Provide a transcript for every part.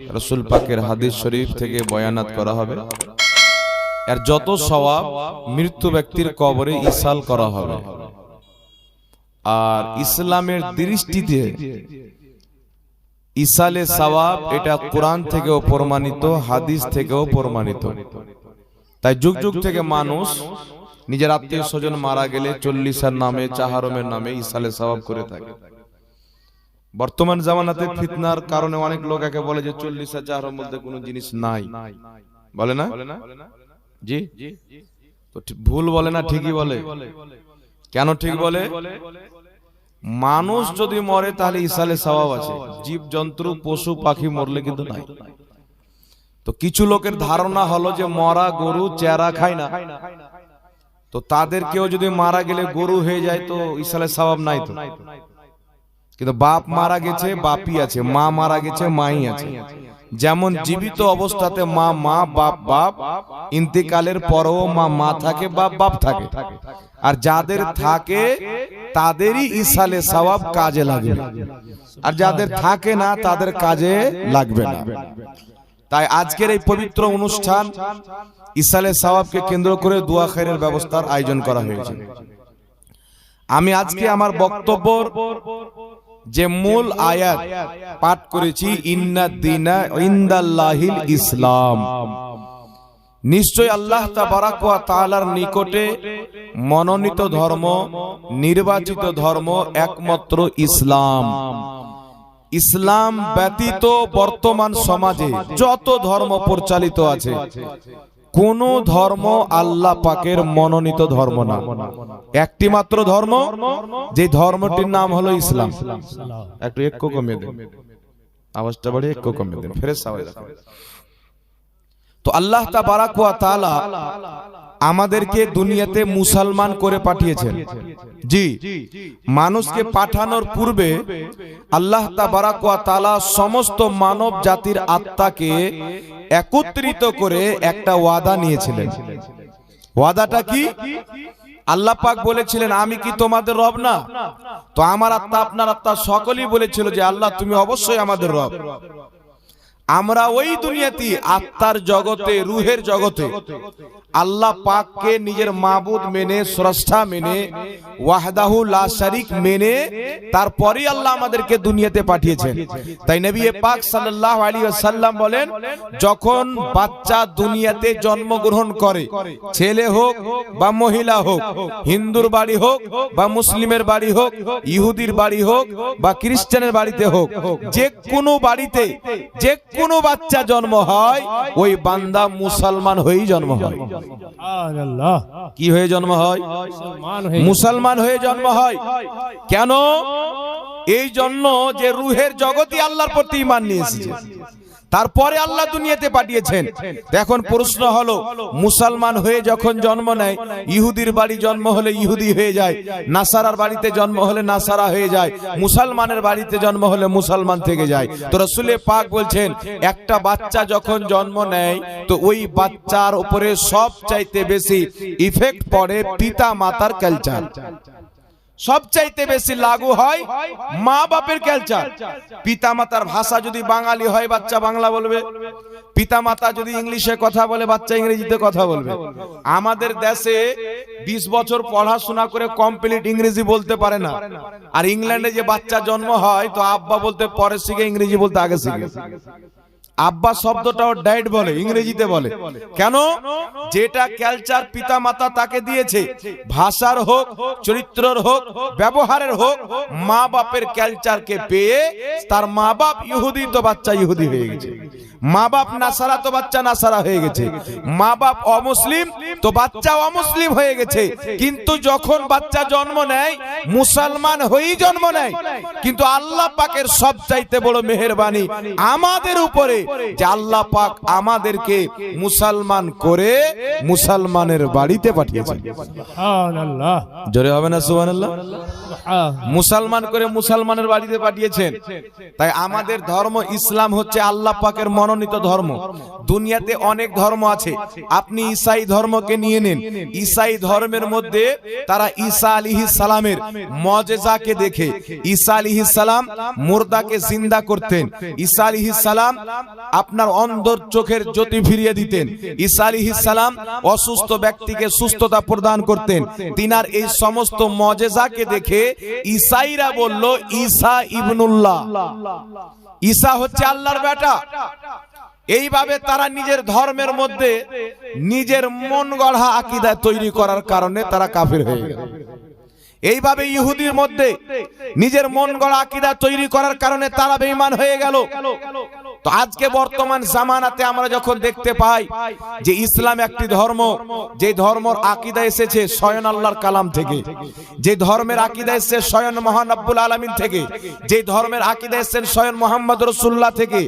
রসুল পাকের হাদিস শরীফ থেকে বয়ানাত করা হবে। এর যত সওয়াব মৃত্যু ব্যক্তির কবরে ইসাল করা হবে। আর ইসলামের দৃষ্টিতে ইসালে সওয়াব এটা কোরআন থেকেও প্রমাণিত, হাদিস থেকেও প্রমাণিত। তাই যুগ যুগ থেকে মানুষ নিজের আত্মীয় স্বজন মারা গেলে চল্লিশার নামে, চাহারমের নামে ইসালে সওয়াব করে থাকে। বর্তমান জামানাতে ফিতনার কারণে অনেক লোক একে বলে যে চল্লিশ চাহারের মধ্যে কোনো জিনিস নাই। বলে না? জি? তো ভুল বলে না ঠিকই বলে। কেন ঠিক বলে? মানুষ যদি মরে তাহলে ইসালে স্বভাব আছে। জীব জন্তু পশু পাখি মরলে কিন্তু নাই। তো কিছু লোকের ধারণা হলো যে মরা গরু চেরা খায় না। তো তাদের কেউ যদি মারা গেলে গরু হয়ে যায় তো ইসালে সওয়াব নাই তো। কিন্তু বাপ মারা গেছে, বাপই আছে, মা মারা গেছে, মাই আছে। যেমন জীবিত অবস্থাতে মা মা, বাপ বাপ, ইন্তেকালের পরও মা মা থাকে, বাপ বাপ থাকে। আর যাদের থাকে, তাদেরই ইসালে সওয়াব কাজে লাগবে আর যাদের থাকে না, তাদের কাজে লাগবে না। তাই আজকের এই পবিত্র অনুষ্ঠান, ইসালে সওয়াবকে কেন্দ্র করে দোয়া খাইরের ব্যবস্থার আয়োজন করা হয়েছে। আমি আজকে আমার বক্তব্যর যে মূল আয়াত পাঠ করেছি ইন্না দিনা ইন্দাল্লাহিল ইসলাম। নিশ্চয় আল্লাহ তাআলার নিকটে মনোনীত ধর্ম নির্বাচিত ধর্ম একমাত্র ইসলাম। ইসলাম ব্যতীত বর্তমান সমাজে যত ধর্ম পরিচালিত আছে কোন ধর্ম আল্লাহ পাকের মনোনীত ধর্ম না। একটি মাত্র ধর্ম, যে ধর্মটির নাম হলো ইসলাম। একটু এক কমিয়ে দেন। আওয়াজটা বাড়িয়ে এক কমিয়ে দেন। ফেরেস আওয়াজ তো আল্লাহ তাবারাক ওয়া তাআলা আমাদেরকে দুনিয়াতে মুসলমান করে পাঠিয়েছেন। জি। মানুষকে পাঠানোর পূর্বে আল্লাহ তাআলা সমস্ত মানব জাতির আত্মাকে একত্রিত করে একটা ওয়াদা নিয়েছিলেন। ওয়াদাটা কি? আল্লাহ পাক বলেছিলেন আমি কি তোমাদের রব না? তো আমার আত্মা আপনার আত্মা সকলেই বলেছিল যে আল্লাহ তুমি অবশ্যই আমাদের রব। আমরা ওই দুনিয়াতে আত্মার জগতে, রুহের জগতে। আল্লাহ পাককে নিজের মাবুদ মেনে, স্রষ্টা মেনে, ওয়াহদাহু লা শারিক মেনে, তারপরেই আল্লাহ আমাদেরকে দুনিয়াতে পাঠিয়েছেন। তাই নবী পাক সাল্লাল্লাহু আলাইহি ওয়াসাল্লাম বলেন, যখন বাচ্চা দুনিয়াতে জন্মগ্রহণ করে, ছেলে হোক বা মহিলা হোক, হিন্দুর বাড়ি হোক বা মুসলিমের বাড়ি হোক, ইহুদির বাড়ি হোক বা খ্রিস্টানের বাড়িতে হোক, যে কোনো বাড়িতে, যে কোনো বাচ্চা জন্ম হয় ওই বান্দা মুসলমান হয়েই জন্ম হয়। কি হয়ে জন্ম হয়? মুসলমান হয়ে জন্ম হয়। কেন? এই জন্য যে রুহের জগতই আল্লাহর প্রতি ইমান নিয়ে এসেছে। তারপরে আল্লাহ দুনিয়াতে পাঠিয়েছেন। এখন প্রশ্ন হলো, মুসলমান হয়ে যখন জন্ম নেয়, ইহুদির বাড়ি জন্ম হলে ইহুদি হয়ে যায়, নাসারার বাড়িতে জন্ম হলে নাসারা হয়ে যায়, মুসলমানের বাড়িতে জন্ম হলে মুসলমান থেকে যায়। তো রসুলে পাক বলছেন, একটা বাচ্চা যখন জন্ম নেয়, তো ওই বাচ্চার উপরে সব চাইতে বেশি ইফেক্ট পড়ে পিতা মাতার কালচার সবচাইতে বেশি লাগু হয় মা বাপের কালচার পিতা মাতার ভাষা যদি বাঙালি হয়, বাচ্চা বাংলা বলবে। পিতা মাতা যদি ইংলিশে কথা বলে, বাচ্চা ইংরেজিতে কথা বলবে। আমাদের দেশে ২০ বছর পড়াশোনা করে কমপ্লিট ইংরেজি বলতে পারে না। আর ইংল্যান্ডে যে বাচ্চা জন্ম হয়, তো আব্বা বলতে পরে শিখে ইংরেজি বলতে আগে শিখে। আব্বা শব্দটাও ডাইট বলে ইংরেজিতে বলে। কেন? যেটা ক্যালচার পিতা মাতা তাকে দিয়েছে ভাষার হোক চরিত্রর হোক ব্যবহারের হোক মা বাপের ক্যালচারকে পেয়ে তার মা বাপ ইহুদি তো বাচ্চা ইহুদি হয়ে গেছে। মা বাপ নাসারা তো বাচ্চা নাসারা হয়ে গেছে। মা বাপ অমুসলিম তো বাচ্চা অমুসলিম হয়ে গেছে। কিন্তু যখন বাচ্চা জন্ম নেয় মুসলমান হয়েই জন্ম নেয়। কিন্তু আল্লাহ পাকের সব চাইতে বড় মেহেরবানি আমাদের উপরে যে আল্লাহ পাক আমাদেরকে মুসলমান করে মুসলমানের বাড়িতে পাঠিয়েছেন। জোরে হবে না সুবহানাল্লাহ? সুবহান মুসলমান করে মুসলমানের বাড়িতে পাঠিয়েছেন। তাই আমাদের ধর্ম ইসলাম হচ্ছে আল্লাহ পাকের মনোনীত ধর্ম। দুনিয়াতে অনেক ধর্ম আছে। আপনি ঈসাই ধর্মকে নিয়ে নিন। ঈসাই ধর্মের মধ্যে তারা ঈসা আলিহি সালামের মজেজাকে দেখে। ঈসা আলিহি সালাম মুর্দাকে জিন্দা করতেন। ঈসা আলিহি সালাম আপনার অন্ধর চোখের জ্যোতি ফিরিয়ে দিতেন। ঈসা আলিহি সালাম অসুস্থ ব্যক্তিকে সুস্থতা প্রদান করতেন। তিনার এই সমস্ত মজেজাকে দেখে ঈসাইরা বলল, ঈসা ইবনুল্লাহ। ঈসা হচ্ছে আল্লাহর বেটা। এইভাবে তারা নিজের ধর্মের মধ্যে নিজের মন গড়া আকিদা তৈরি করার কারণে তারা কাফির হয়ে গেল। এইভাবে ইহুদির মধ্যে নিজের মন গড়া আকিদা তৈরি করার কারণে তারা বেঈমান হয়ে গেল। তো আজকে বর্তমান জামানাতে আমরা যখন দেখতে পাই যে ইসলাম একটি ধর্ম, যে ধর্মর আকিদা এসেছে স্বয়ং আল্লাহর কালাম থেকে, যে ধর্মের আকিদা এসেছে স্বয়ং মহান আব্বুল আলমিন থেকে, যে ধর্মের আকিদা এসেছেন স্বয়ং মোহাম্মদ রসুল্লাহ থেকে,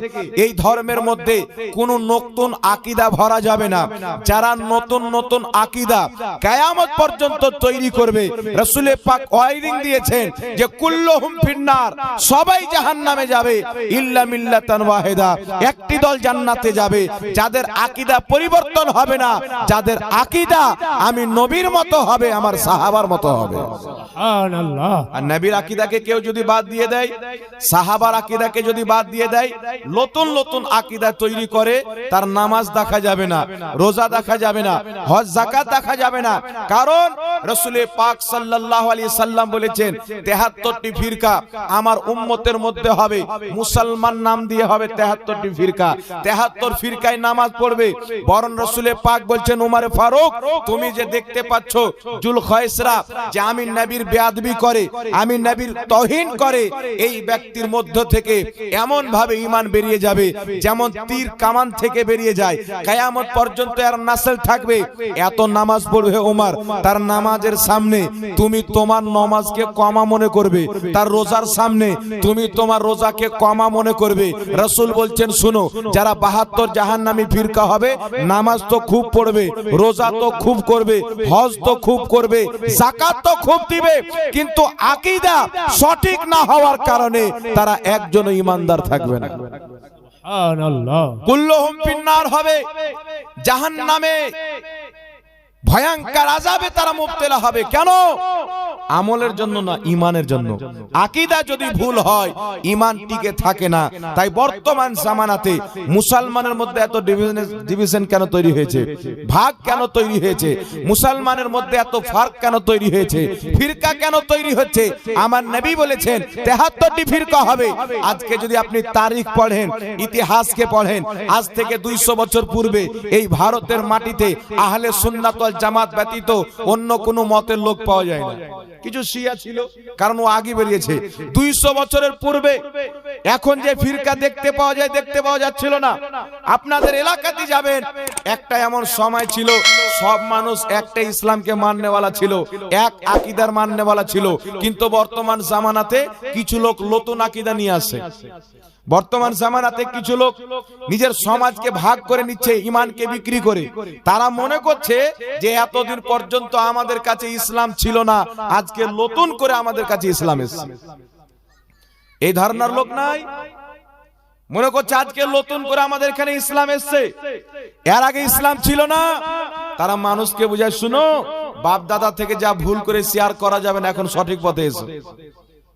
এই ধর্মের মধ্যে কোনো নতুন আকিদা ভরা যাবে না। যারা নতুন নতুন আকিদা কায়ামত পর্যন্ত তৈরি করবে, রসুলের পাক ওয়াইরিং দিয়েছেন যে কুল্লুহুম ফিন্নার, সবাই জাহান্নামে যাবে, ইল্লা মিল্লাতান ওয়াহিদা। একটি দল জান্নাতে যাবে যাদের আকীদা পরিবর্তন হবে না যাদের আকীদা আমি নবীর মতো হবে আমার সাহাবার মতো হবে। আর নবীর আকীদাকে কেউ যদি বাদ দিয়ে দেয় সাহাবার আকীদাকে যদি বাদ দিয়ে দেয় নতুন নতুন আকীদা তৈরি করে তার নামাজ দেখা যাবে না রোজা দেখা যাবে না হজ যাকাত দেখা যাবে না। কারণ রসুলের পাক সাল্লাল্লাহু আলাইহি সাল্লাম বলেছেন 73টি ফিরকা আমার উম্মতের মধ্যে হবে মুসলমান নাম দিয়ে হবে 73টি ফিরকা। 73 ফিরকায় নামাজ পড়বে। বরং রসুলের পাক বলছেন, উমারে ফারুক, তুমি যে দেখতে পাচ্ছ জুল খয়সরা যে আমি নবীর বেয়াদবি করে আমি নবীর তহিন করে, এই ব্যক্তির মধ্য থেকে এমন ভাবে ইমান বেরিয়ে যাবে যেমন তীর কামান থেকে বেরিয়ে যায়। কায়ামত পর্যন্ত আর নাসল থাকবে। এত নামাজ পড়বে ওমার তার নামাজের সামনে তুমি তোমার নমাজকে কমা মনে করবে। তার রোজার সামনে তুমি তোমার রোজাকে কমা মনে করবে। রসুল বলছেন শুনো যারা বাহাত্তর জাহান নামী ফিরকা হবে নামাজ তো খুব পড়বে রোজা তো খুব করবে হজ তো খুব করবে জাকাত তো খুব দিবে কিন্তু আকিদা সঠিক না হওয়ার কারণে তারা একজন ইমানদার থাকবে না। কুল্লহম পিন্নার হবে হবে জাহান্নামে ভয়ঙ্কর আযাবে তারা মুবতলা হবে। কেন? আমলের জন্য না ইমানের জন্য। আকীদা যদি ভুল হয় ইমান টিকে থাকে না। তাই বর্তমান জামানাতে মুসলমানের মধ্যে এত ডিভিশন কেন তৈরি হয়েছে? ভাগ কেন তৈরি হয়েছে? মুসলমানের মধ্যে এত ফার্ক কেন তৈরি হয়েছে? ফিরকা কেন তৈরি হচ্ছে? আমার নবী বলেছেন, তেহাত্তরটি ফিরকা হবে। আজকে যদি আপনি তারিখ পড়েন, ইতিহাসকে পড়েন, আজ থেকে দুইশো বছর পূর্বে এই ভারতের মাটিতে আহলে সুন্নাত ওয়াল জামাত ব্যতীত অন্য কোনো মতের লোক পাওয়া যায় না। কিছু শিয়া ছিল, কারণ ও আগে বেরিয়েছে। দুইশো বছরের পূর্বে, এখন যে ফিরকা দেখতে পাওয়া যায়, দেখতে পাওয়া যাচ্ছিল না। আপনাদের এলাকাতে যাবেন। একটা এমন সময় ছিল, সব মানুষ একটা ইসলামকে মাননেওয়ালা ছিল, এক আকিদার মাননেওয়ালা ছিল। কিন্তু বর্তমান জামানাতে কিছু লোক নতুন আকিদা নিয়ে আসে। বর্তমান জামানাতে কিছু লোক নিজের সমাজকে ভাগ করে নিচ্ছে, ইমানকে বিক্রি করে। তারা মনে করছে যে এতদিন পর্যন্ত আমাদের কাছে ইসলাম ছিল না, আজকে নতুন করে আমাদের কাছে ইসলাম এসেছে। এই ধারণার লোক নাই? মনে করছে আজকে নতুন করে আমাদের এখানে ইসলাম এসছে। এর আগে ইসলাম ছিল না। তারা মানুষকে বুঝায়, শুনো বাপ দাদা থেকে যা ভুল করে শেয়ার করা যাবে না, এখন সঠিক পথে এসে।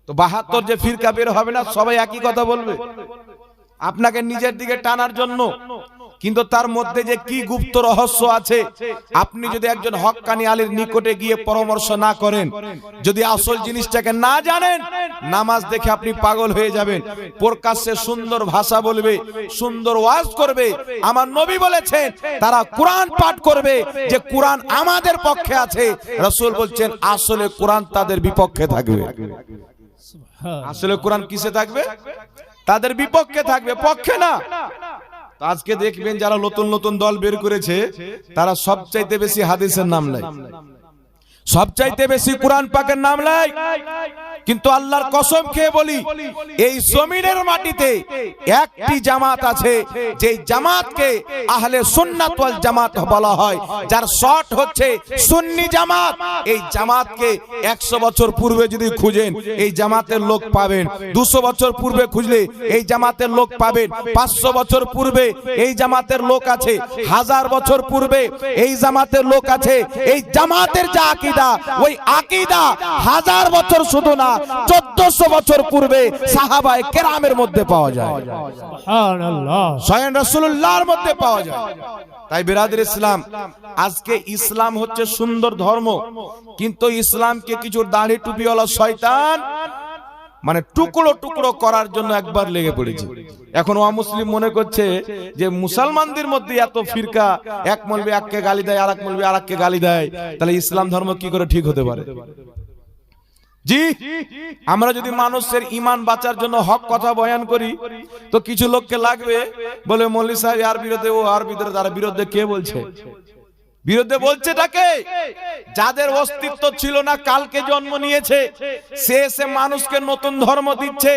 তো বাহাত্তর যে ফিরকা বের হবে না, সবাই একই কথা বলবে। আপনাকে নিজের দিকে টানার জন্য কিন্তু তার মধ্যে যে কি গুপ্ত রহস্য আছে, আপনি যদি একজন হক্কানি আলীর নিকটে গিয়ে পরামর্শ না করেন, যদি আসল জিনিসটাকে না জানেন, নামাজ দেখে আপনি পাগল হয়ে যাবেন। প্রকাশ্যে সুন্দর ভাষা বলবে, সুন্দর ওয়াজ করবে। আমার নবী বলেছেন, তারা কোরআন পাঠ করবে, যে কোরআন আমাদের পক্ষে আছে। রসুল বলছেন, আসলে কোরআন তাদের বিপক্ষে থাকবে। আসলে কোরআন কিসে থাকবে? তাদের বিপক্ষে থাকবে, পক্ষে না। আজকে দেখবেন যারা নতুন নতুন দল বের করেছে, তারা সবচাইতে বেশি হাদিসের নাম নেয় সবচাইতে বেশি কোরআন পাকের নাম নেয় কিন্তু আল্লাহর কসম খেয়ে বলি, এই জমিনের মাটিতে একটি জামাত আছে যে জামাতকে আহলে সুন্নাত ওয়াল জামাত বলা হয়, যার শর্ট হচ্ছে সুন্নি জামাত। এই জামাতকে একশো বছর পূর্বে যদি খুঁজেন, এই জামাতের লোক পাবেন। দুশো বছর পূর্বে খুঁজলে এই জামাতের লোক পাবেন। পাঁচশো বছর পূর্বে এই জামাতের লোক আছে। হাজার বছর পূর্বে এই জামাতের লোক আছে। এই জামাতের যা আকিদা, ওই আকিদা হাজার বছর শুধু না চোদ্দশো বছর পূর্বে সাহাবায় কেরামের মধ্যে পাওয়া যায়। স্বয়ং রসুল্লাহর মধ্যে পাওয়া যায়। তাই বেরাদের ইসলাম আজকে ইসলাম হচ্ছে সুন্দর ধর্ম কিন্তু ইসলামকে কিছু দাড়ি টুপিওয়ালা শয়তান মানে টুকরো টুকরো করার জন্য একবার লেগে পড়েছে। এখন মুসলিম মনে করছে যে মুসলমানদের মধ্যে এত ফিরকা এক মলবি এককে গালি দেয় আর এক মলবি আর এককে গালি দেয় তাহলে ইসলাম ধর্ম কি করে ঠিক হতে পারে? জি? আমরা যদি মানুষের ইমান বাঁচার জন্য হক কথা বয়ান করি তো কিছু লোককে লাগবে বলে মল্লিক সাহেব আর বিরোধে ও আর বিরোধে তারা বিরুদ্ধে কে বলছে? বিরুদ্ধে বলছে তাকে যাদের অস্তিত্ব ছিল না কালকে জন্ম নিয়েছে। সে এসে মানুষকে নতুন ধর্ম দিচ্ছে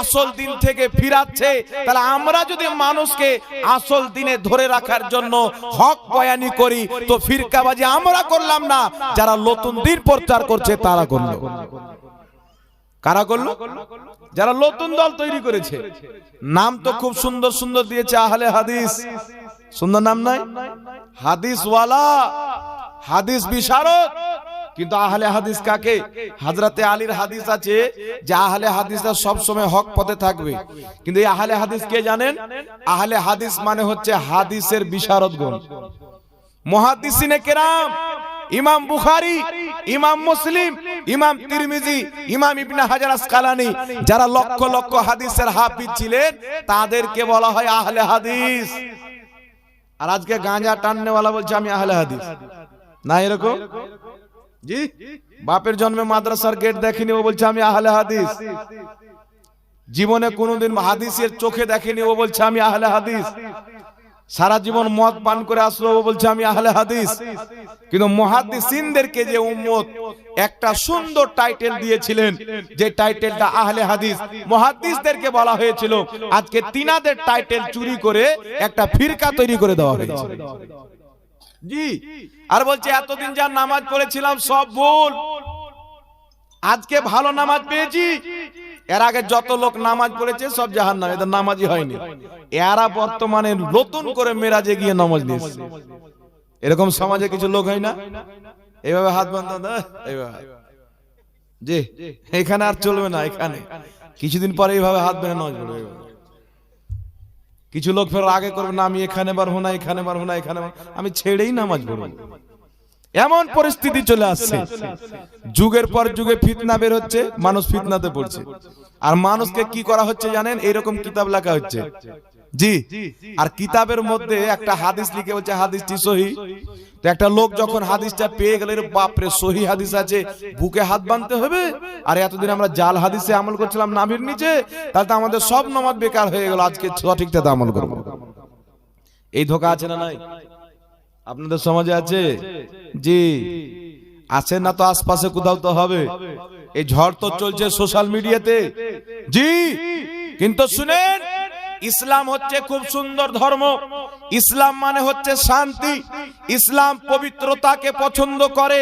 আসল দিন থেকে ফিরাচ্ছে। তাহলে আমরা যদি মানুষকে আসল দিনে ধরে রাখার জন্য হক বয়ানি করি তো ফিরকাবাজি আমরা করলাম না। যারা নতুন দিন প্রচার করছে তারা করল। কারা করল? যারা নতুন দল তৈরি করেছে। নাম তো খুব সুন্দর সুন্দর দিয়েছে আহলে হাদিস। সুন্দর নাম নাই? হাদিস ওয়ালা হাদিস বিশারদ। কিন্তু আহলে হাদিস কাকে? হাজরাতে আলীর হাদিস আছে যে আহলে হাদিসরা সব সময় হক পথে থাকবে। কিন্তু এই আহলে হাদিস কে জানেন? আহলে হাদিস মানে হচ্ছে হাদিসের বিশারদ গুণ। মহাদিসিনে কেরাম, ইমাম বুখারি, ইমাম মুসলিম, ইমাম তিরমিজি, ইমাম ইবনে হাজার আসকালানি, যারা লক্ষ লক্ষ হাদিসের হাফিজ ছিলেন, তাদেরকে বলা হয় আহলে হাদিস। আর আজকে গাঁজা টাননেওয়ালা বলছে আমি আহলে হাদিস না এরকম জি বাপের জন্মে মাদ্রাসার গেট দেখেনি ও বলছে আমি আহলে হাদিস জীবনে কোনোদিন হাদিসের চোখে দেখেনি ও বলছে আমি আহলে হাদিস সারা জীবন মদ পান করে আসলো বলছে, আমি আহলে হাদিস। কিন্তু মহাদিসিনদেরকে যে উম্মত, একটা সুন্দর টাইটেল দিয়েছিলেন, যে টাইটেলটা আহলে হাদিস। মহাদিসদেরকে বলা হয়েছিল, আজকে তিনাদের টাইটেল চুরি করে একটা ফিরকা তৈরি করে দেওয়া হয়েছে। জি। আর বলছে, এতদিন যা নামাজ পড়েছিলাম সব ভুল। আজকে ভালো নামাজ পেয়েছি। এর আগে যত লোক নামাজ পড়েছে, সব জাহান নাম এদের নামাজই হয়নি। এরা বর্তমানে নতুন করে মেরাজে গিয়ে নামাজ নিয়েছে এরকম সমাজে কিছু লোক হয় না? এইভাবে হাত বান্ধ জি, এখানে আর চলবে না, এখানে। কিছুদিন পরে এইভাবে হাত বেঁধে নামাজ পড়বে কিছু লোক ফের আগে করবে, না, আমি এখানে পারব না, এখানে পারব না, এখানে আমি ছেড়েই নামাজ পড়ব। এমন পরিস্থিতি চলে আসছে। যুগের পর যুগে ফিতনা বের হচ্ছে মানুষ ফিতনাতে পড়ছে। আর মানুষকে কি করা হচ্ছে জানেন? এরকম কিতাব লেখা হচ্ছে। জি। আর কিতাবের মধ্যে একটা হাদিস লিখে বলছে হাদিসটি সহি। তো একটা লোক যখন হাদিসটা পেয়ে গেল বাপরে সহি হাদিস আছে। বুকে হাত বাঁধতে হবে? আর এতদিন আমরা জাল হাদিসে আমল করছিলাম নাভির নিচে তাহলে তো আমাদের সব নমাজ বেকার হয়ে গেল। আজকে সঠিকটাতে আমল করব। এই ধোকা আছে না নাই? আপনাদের সমাজে আছে? জি। আছে না তো আশপাশে কোথাও তো হবে। এই ঝড় তো চলছে সোশ্যাল মিডিয়াতে জি। কিন্তু শুনেন, ইসলাম হচ্ছে খুব সুন্দর ধর্ম। ইসলাম মানে হচ্ছে শান্তি। ইসলাম পবিত্রতাকে পছন্দ করে,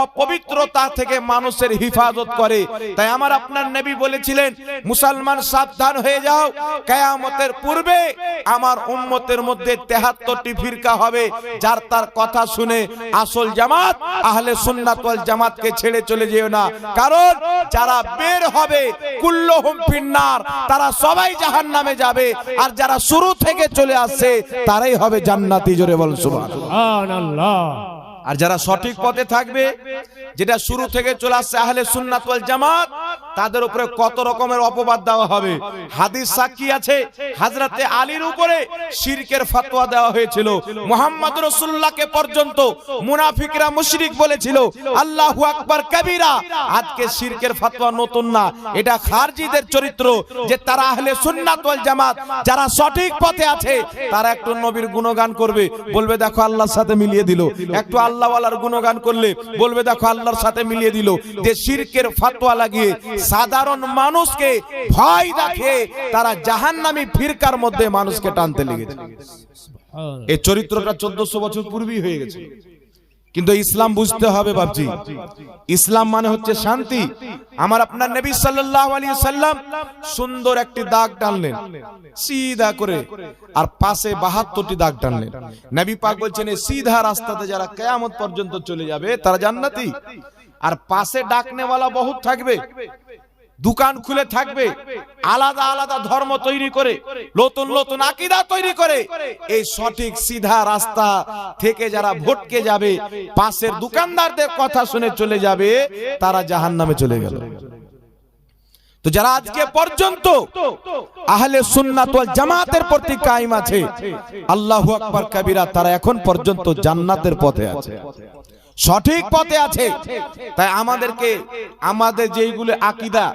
অপবিত্রতা থেকে মানুষের হিফাজত করে। তাই আমার আপনার নবী বলেছিলেন, মুসলমান সাবধান হয়ে যাও, কেয়ামতের পূর্বে আমার উম্মতের মধ্যে তেহাত্তরটি ফিরকা হবে, যার তার কথা শুনে আসল জামাত, আহলে সুন্নাত ওয়াল জামাতকে ছেড়ে চলে যেও না। কারণ যারা বের হবে, কুল্লুহুম ফিন্নার, তারা সবাই জাহান্নামে যাবে। আর যারা শুরু থেকে চলে আসছে তারাই হবে জান্নাতি জোরে বল সুবহানাল্লাহ। আর যারা সঠিক পথে থাকবে যেটা শুরু থেকে চলে আসছে আহলে সুন্নাত ওয়াল জামাত তাদের উপরে কত রকমের অপবাদ দেওয়া হবে? হাদিস সাক্ষী আছে, হাজরাতে আলীর উপরে শিরকের ফতোয়া দেওয়া হয়েছিল। মোহাম্মদ রসুল্লাহকে পর্যন্ত মুনাফিকরা মুশরিক বলেছিল, আল্লাহু আকবার কবিরা। আজকে শিরকের ফতোয়া নতুন না। এটা খারজিদের চরিত্র যে তারা আহলে সুন্নাত ওয়াল জামাত, যারা সঠিক পথে আছে, তারা একটু নবীর গুণগান করবে। বলবে, দেখো, আল্লাহর সাথে মিলিয়ে দিল। একটু আল্লাহওয়ালার গুণগান করলে বলবে, দেখো, আল্লাহর সাথে মিলিয়ে দিল। যে শিরকের ফাতোয়া লাগিয়ে সাধারণ মানুষকে ভয় দেখে তারা জাহান্নামী ফিরকার মধ্যে মানুষকে টানতে লেগেছে। এই চরিত্রটা চোদ্দশো বছর পূর্বেই হয়ে গেছে। কিন্তু ইসলাম বুঝতে হবে বাবজি ইসলাম মানে হচ্ছে শান্তি। আমার আপনার নবী সাল্লাম সুন্দর একটি দাগ টানলেন, সিধা করে, আর পাশে বাহাত্তরটি দাগ টানলেন। নবী পাক বলছেন সিধা রাস্তাতে যারা কিয়ামত পর্যন্ত চলে যাবে, তারা জান্নাতি। আর পাশে ডাকনেওয়ালা বহুত থাকবে। দোকান খুলে থাকবে। আলাদা আলাদা ধর্ম তৈরি করে। নতুন নতুন আকিদা তৈরি করে। এই সঠিক সিধা রাস্তা থেকে যারা ভটকে যাবে পাশের দোকানদারদের কথা শুনে চলে যাবে তারা জাহান্নামে চলে গেল। তো যারা আজকে পর্যন্ত আহলে সুন্নাত ওয়াল জামাতের প্রতি কায়েম আছে। আল্লাহু আকবার কবিরা তারা এখন পর্যন্ত জান্নাতের পথে আছে। সঠিক পথে আছে। তাই আমাদেরকে আমাদের যেইগুলো আকিদা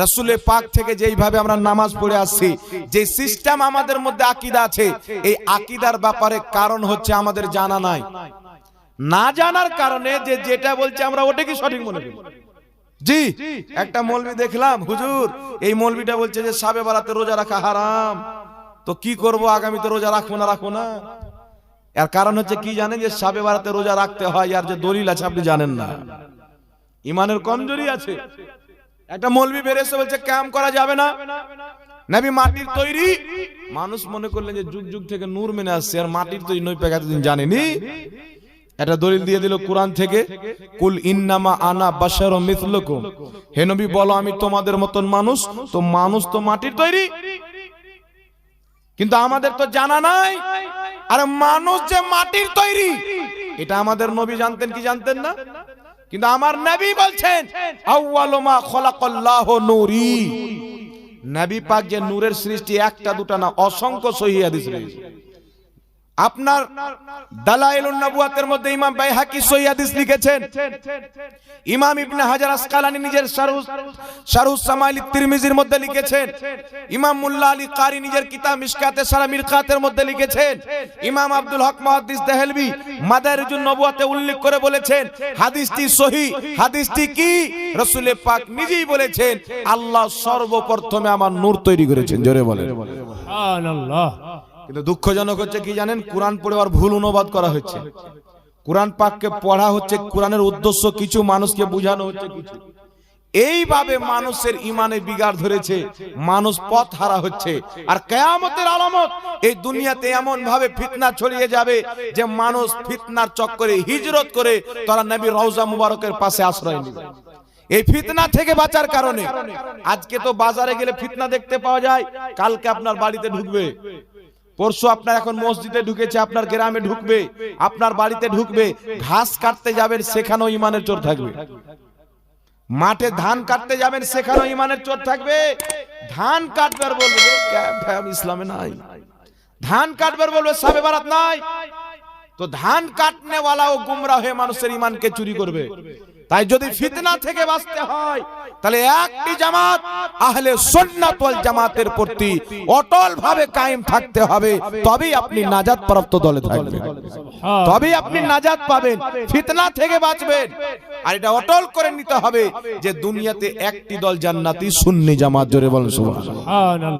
রাসূলে পাক থেকে যেইভাবে আমরা নামাজ পড়ে আসছি যে সিস্টেম আমাদের মধ্যে আকিদা আছে এই আকিদার ব্যাপারে কারণ হচ্ছে আমাদের জানা নাই। না জানার কারণে যে যেটা বলছে আমরা ওটাকে সঠিক মনে করি? জি একটা মৌলবি দেখলাম হুজুর এই মৌলবিটা বলছে যে সাবে বারাতে রোজা রাখা হারাম। তো কি করব আগামীতে রোজা রাখব না রাখব না? এর কারণ হচ্ছে কি জানেন যে সাবে বারাতে রোজা রাখতে হয়, আর যে দলিল আছে আপনি জানেন না। ইমানের কমজোরি আছে। একটা মৌলবি বেরেছে বলছে, ক্যাম করা যাবে না। নাবি, মাটির তৈরি। মানুষ মনে করলেন যে যুগ যুগ থেকে নূর মেনে আসছে, আর মাটির তৈরি নই পেকা এতদিন জানেনি একটা দলিল দিয়ে দিল কোরআন থেকে, কুল ইন্নামা আনা বাশার মিথলুকুম হে নবী, বলো, আমি তোমাদের মতন মানুষ, তো মানুষ তো মাটির তৈরি। কিন্তু আমাদের তো জানা নাই। আর মানুষ যে মাটির তৈরি, এটা আমাদের নবী জানতেন কি জানতেন না? কিন্তু আমার নবী বলছেন আউয়ালুমা খলাকাল্লাহু নূরি। নবী পাক যে নূরের সৃষ্টি, একটা দুটা না, অসংখ্য সহিহ হাদিস রয়েছে। আপনার দালাইলুন নবুয়াতের মধ্যে ইমাম বাইহাকি সহিহ হাদিস লিখেছেন। ইমাম ইবনে হাজার আসকালানি নিজের শারহু শারহু সামাইল তিরমিজির মধ্যে লিখেছেন। ইমাম মুল্লা আলী কারি নিজের কিতাব মিশকাতে সারা মিরকাতের মধ্যে লিখেছেন। ইমাম আব্দুল হক মুহাদ্দিস দেহলভি মাদারিজুন নবুয়াতে উল্লেখ করে বলেছেন, হাদিসটি সহিহ হাদিসটি কি? রাসূল পাক নিজেই বলেছেন, আল্লাহ সর্বপ্রথমে আমার নূর তৈরি করেছেন। জোরে বলেন। সুবহানাল্লাহ। কিন্তু দুঃখজনক হচ্ছে কি জানেন? কোরআন পড়ে আর ভুল অনুবাদ করা হচ্ছে। কোরআন পাককে পড়া হচ্ছে, কোরআনের উদ্দেশ্য কিছু মানুষকে বোঝানো হচ্ছে কিছু। এইভাবে মানুষের ইমানে বিগার ধরেছে, মানুষ পথ হারা হচ্ছে। আর কেয়ামতের আলামত, এই দুনিয়াতে এমন ভাবে ফিতনা ছড়িয়ে যাবে যে মানুষ ফিতনার চক্করে হিজরত করে তারা নবী রওজা মুবারকের পাশে আশ্রয় নেবে। এই ফিতনা থেকে বাঁচার কারণে, আজকে তো বাজারে গেলে ফিতনা দেখতে পাওয়া যায়, কালকে আপনার বাড়িতে ঢুকবে। পরশু আপনার এখন মসজিদে ঢুকেছে, আপনার গ্রামে ঢুকবে, আপনার বাড়িতে ঢুকবে, ঘাস কাটতে যাবেন, সেখানেও ইমানের চোর থাকবে। মাঠে ধান কাটতে যাবেন, সেখানেও ইমানের চোর থাকবে। ধান কাটবার বলবে ইসলামে নাই। ধান কাটবার বলবে, সাবে বারাত নাই। তো ধান কাটনে ওয়ালা ও গুমরা হয়ে মানুষের ইমানকে চুরি করবে। তাই যদি ফিতনা থেকে বাঁচতে হয় তাহলে একটি জামাত আহলে সুন্নাত ওয়াল জামাতের প্রতি অটল ভাবে কায়েম থাকতে হবে তবেই আপনি নাজাত প্রাপ্ত দলে থাকবেন। তবেই আপনি নাজাত পাবেন ফিতনা থেকে বাঁচবেন। আর এটা অটল করে নিতে হবে যে দুনিয়াতে একটি দল জান্নাতি সুন্নি জামাত জোরে বলেন সুবহানাল্লাহ। সুবহানাল্লাহ।